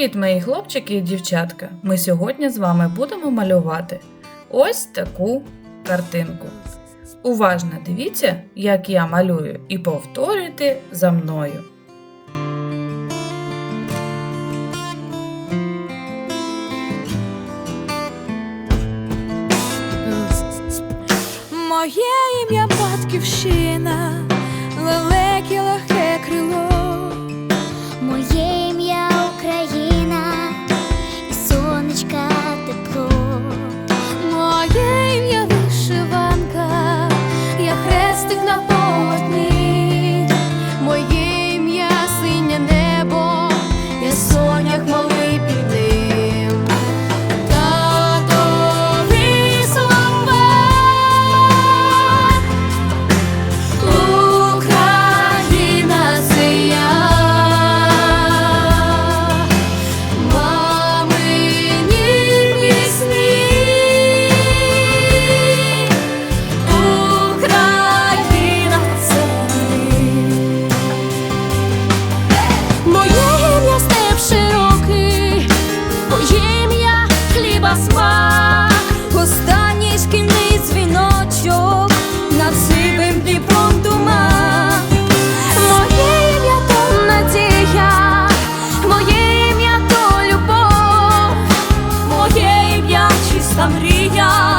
Привіт, мої хлопчики і дівчатка! Ми сьогодні з вами будемо малювати ось таку картинку. Уважно дивіться, як я малюю, і повторюйте за мною. Моє ім'я батьківщина, на смак, останній шкільний дзвіночок над сивим Дніпром дума, моє ім'я то надія, моє ім'я то любов, моє ім'я чиста мрія.